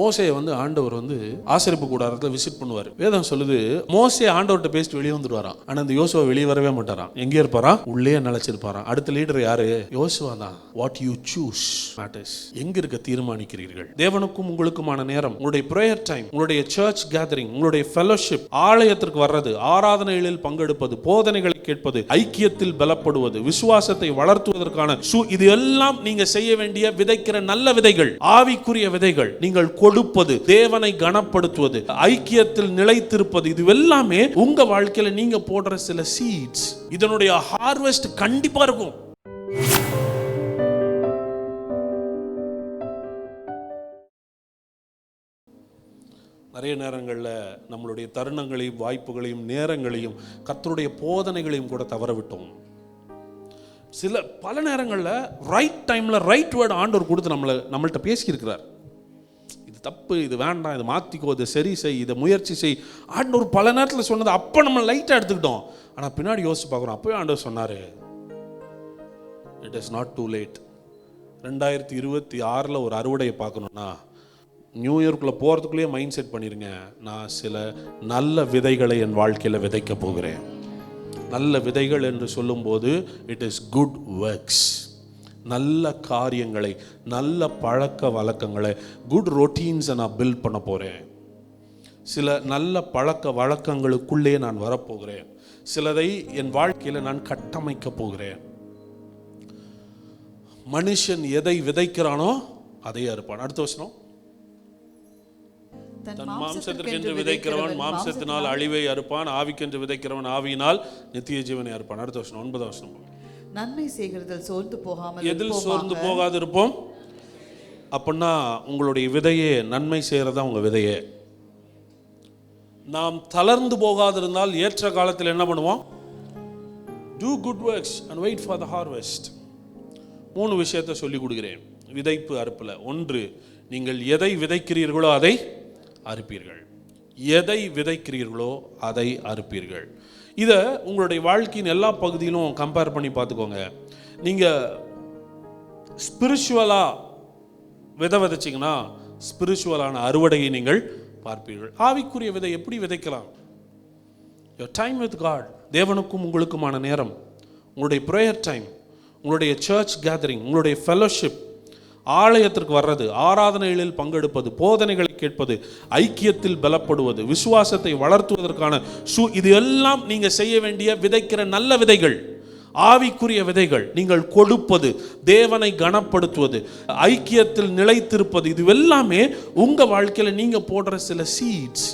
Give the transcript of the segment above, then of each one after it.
மோசையை வந்து ஆண்டவர் வந்து ஆசிரிப்பு கூடாரத்தில் விசிட் பண்ணுவார். வேதம் சொல்லுது மோசே ஆண்டவர்கிட்ட பேசிட்டு வெளியே வந்துடுவாராம். ஆனா இந்த யோசுவா வெளியே வரவே மாட்டாராம். எங்கே இருப்பாராம்? உள்ளே நினைச்சிருப்பாராம் அடுத்த லீடர் யாரு? யோசுவா தான். வாட் யூ சூஸ் மேட்டர்ஸ் எங்க இருக்க தீர்மானிக்கிறீர்கள்? தேவனுக்கும் உங்களுக்குமான நேரம் உங்களுடைய ப்ரேயர் டைம் உங்களுடைய சர்ச் கேதரிங் உங்களுடைய ஃபெலோஷிப் ஆலயத்திற்கு வர்றது ஆராதனைகளில் பங்கெடுப்பது போதனைகளை கேட்பது ஐக்கியத்தில் பலப்படுவது விசுவாசத்தை வளர்த்துவதற்கான சு இது எல்லாம் நீங்க செய்ய வேண்டிய விதைக்கிற நல்ல விதைகள் ஆவிக்குரிய விதைகள். நீங்கள் கொடுப்பது தேவனை கனப்படுத்துவது ஐக்கியத்தில் நிலைத்திருப்பது இது எல்லாமே உங்க வாழ்க்கையில நீங்க போடுற சில சீட்ஸ் இதனுடைய ஹார்வெஸ்ட் கண்டிப்பா இருக்கும். நிறைய நேரங்களில் நம்மளுடைய தருணங்களையும் வாய்ப்புகளையும் நேரங்களையும் கத்தருடைய போதனைகளையும் கூட தவறவிட்டோம். சில பல நேரங்களில் ரைட் டைமில் ரைட் வேர்டு ஆண்டவர் கொடுத்து நம்மளை நம்மள்கிட்ட பேசியிருக்கிறார். இது தப்பு இது வேண்டாம் இது மாற்றிக்கோ இதை சரி செய் இதை முயற்சி செய். ஆண்டவர் பல நேரத்தில் சொன்னது அப்போ நம்ம லைட்டாக எடுத்துக்கிட்டோம். ஆனால் பின்னாடி யோசிச்சு பார்க்குறோம் அப்போயே ஆண்டவர் சொன்னார் it is not too late ரெண்டாயிரத்தி இருபத்தி ஆறில் ஒரு அறுவடையை பார்க்கணுன்னா நியூ இயர்க்குள்ளே போகிறதுக்குள்ளேயே மைண்ட் செட் பண்ணிடுங்க நான் சில நல்ல விதைகளை என் வாழ்க்கையில் விதைக்க போகிறேன். நல்ல விதைகள் என்று சொல்லும்போது இட் இஸ் குட் ஒர்க்ஸ் நல்ல காரியங்களை நல்ல பழக்க வழக்கங்களை குட் ரொட்டீன்ஸை நான் பில்ட் பண்ண போகிறேன் சில நல்ல பழக்க வழக்கங்களுக்குள்ளே நான் வரப்போகிறேன். சிலதை என் வாழ்க்கையில் நான் கட்டமைக்க போகிறேன். மனுஷன் எதை விதைக்கிறானோ அதையே அறுப்பான். அடுத்த வருஷம் தன் மாம்சத்திற்கென்று விதைக்கிறவன். மாம்சத்தினால் அழிவை அறுப்பான் ஆவிக்கென்று விதைக்கிறவன் ஆவியினால் நித்திய ஜீவனை அறுப்பான். அடுத்த வருஷம் ஒன்பதாம் வருஷம் நன்மை செய்கிறதில் சோர்ந்து போகாமல் எதில். சோர்ந்து போகாது இருப்போம் அப்படின்னா உங்களுடைய விதையே நன்மை செய்கிறதா உங்கள் விதையே. நாம் தளர்ந்து போகாதிருந்தால் ஏற்ற காலத்தில் என்ன பண்ணுவோம்? Do good works and wait for the harvest மூணு விஷயத்தை சொல்லி கொடுக்கிறேன். விதைப்பு அறுப்பில். ஒன்று நீங்கள் எதை விதைக்கிறீர்களோ அதை அறுப்பீர்கள். எதை விதைக்கிறீர்களோ அதை அறுப்பீர்கள். இதை உங்களுடைய வாழ்க்கையின் எல்லா பகுதியிலும் கம்பேர் பண்ணி பார்த்துக்கோங்க. நீங்கள் ஸ்பிரிச்சுவலாக விதை விதைச்சிங்கன்னா ஸ்பிரிச்சுவலான அறுவடையை நீங்கள் பார்ப்பீர்கள். ஆவிக்குரிய விதை எப்படி விதைக்கலாம்? யோர் டைம் வித் காட் தேவனுக்கும் உங்களுக்குமான நேரம். உங்களுடைய ப்ரேயர் டைம் உங்களுடைய சர்ச் கேதரிங் உங்களுடைய ஃபெலோஷிப் ஆலயத்திற்கு வர்றது ஆராதனைகளில் பங்கெடுப்பது போதனைகளை கேட்பது ஐக்கியத்தில் பலப்படுவது விசுவாசத்தை வளர்த்துவதற்கான சு இது எல்லாம் நீங்கள் செய்ய வேண்டிய விதைக்கிற நல்ல விதைகள் ஆவிக்குரிய விதைகள் நீங்கள் கொடுப்பது தேவனை கனப்படுத்துவது ஐக்கியத்தில் நிலைத்திருப்பது இது எல்லாமே உங்கள் வாழ்க்கையில நீங்கள் போடுற சில சீட்ஸ்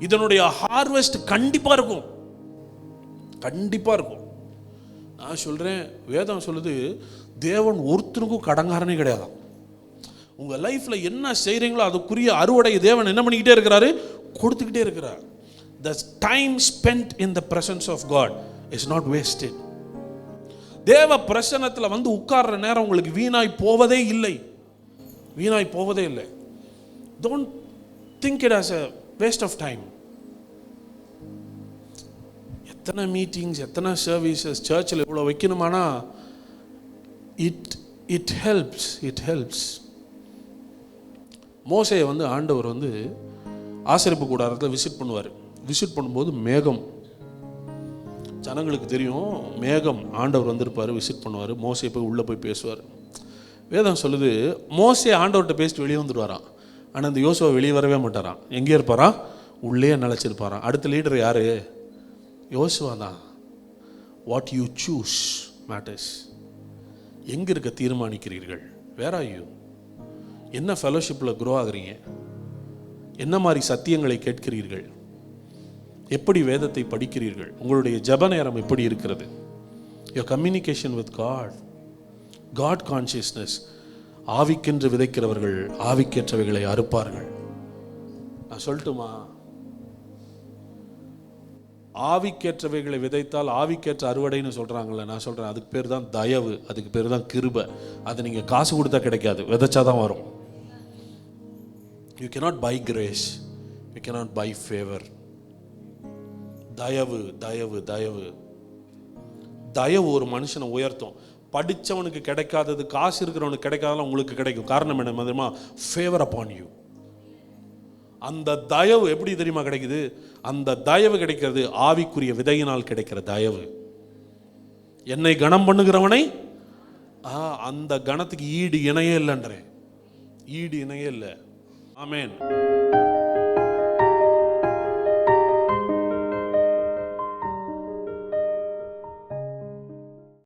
இதனுடைய ஹார்வெஸ்ட் கண்டிப்பாக இருக்கும். கண்டிப்பாக இருக்கும். நான் சொல்கிறேன் வேதம் சொல்லுது தேவன் ஒருத்தருக்கும் கடங்காரனே கிடையாது உங்கள் லைஃப்பில் என்ன செய்கிறீங்களோ அதுக்குரிய அறுவடை தேவன் என்ன பண்ணிக்கிட்டே இருக்கிறாரு? கொடுத்துக்கிட்டே இருக்கிறார். The time spent in the presence of God is not wasted தேவ பிரசன்னத்தில் வந்து உட்கார்ற நேரம் உங்களுக்கு வீணாய் போவதே இல்லை. வீணாய் போவதே இல்லை. Don't think it as a waste of time எத்தனை மீட்டிங்ஸ் எத்தனை சர்வீசஸ் சர்ச்சில் இவ்வளோ வைக்கணுமானா it it helps it helps மோசையை வந்து ஆண்டவர் வந்து ஆசிரியப்பு கூடாரத்தில் விசிட் பண்ணுவார். விசிட் பண்ணும்போது மேகம். ஜனங்களுக்கு தெரியும் மேகம் ஆண்டவர் வந்திருப்பார் விசிட் பண்ணுவார். மோசையை போய் உள்ளே போய் பேசுவார். வேதம் சொல்லுது மோசே ஆண்டவர்கிட்ட பேசிட்டு வெளியே வந்துடுவாராம். ஆனால் இந்த யோசுவா வெளியே வரவே மாட்டாராம். எங்கே இருப்பாராம் உள்ளே நினச்சிருப்பாராம் அடுத்த லீடர் யார்? யோசுவா தான். வாட் யூ சூஸ் மேட்டர்ஸ் எங்கே இருக்க தீர்மானிக்கிறீர்கள்? வேர் ஆர் யூ என்ன ஃபெலோஷிப்பில் குரோ ஆகுறீங்க? என்ன மாதிரி சத்தியங்களை கேட்கிறீர்கள்? எப்படி வேதத்தை படிக்கிறீர்கள்? உங்களுடைய ஜப நேரம் எப்படி இருக்கிறது? Your communication with God God consciousness ஆவிக்கென்று விதைக்கிறவர்கள் ஆவிக்கேற்றவைகளை அறுப்பார்கள். நான் சொல்லட்டுமா? ஆவிக்கேற்றவைகளை விதைத்தால் ஆவிக்கேற்ற அறுவடைன்னு சொல்கிறாங்கல்ல நான் சொல்கிறேன் அதுக்கு பேர் தான் தயவு அதுக்கு பேர் தான் கிருபை. அது நீங்கள் காசு கொடுத்தா கிடைக்காது. விதைச்சா தான் வரும். You cannot buy grace you cannot buy favour தயவு தயவு தயவு. தயவு ஒரு மனுஷனை உயர்த்தும். படித்தவனுக்கு கிடைக்காதது காசு இருக்கிறவனுக்கு கிடைக்காதெல்லாம் உங்களுக்கு கிடைக்கும். காரணம் என்ன தெரியுமா? ஃபேவர் அப்பான் யூ அந்த தயவு எப்படி தெரியுமா கிடைக்குது? அந்த தயவு கிடைக்கிறது ஆவிக்குரிய விதையினால் கிடைக்கிற தயவு. என்னை கணம் பண்ணுகிறவனை? ஆ, அந்த கணத்துக்கு ஈடு இணையே இல்லைன்றேன். ஈடு இணையே இல்லை. ஆமென்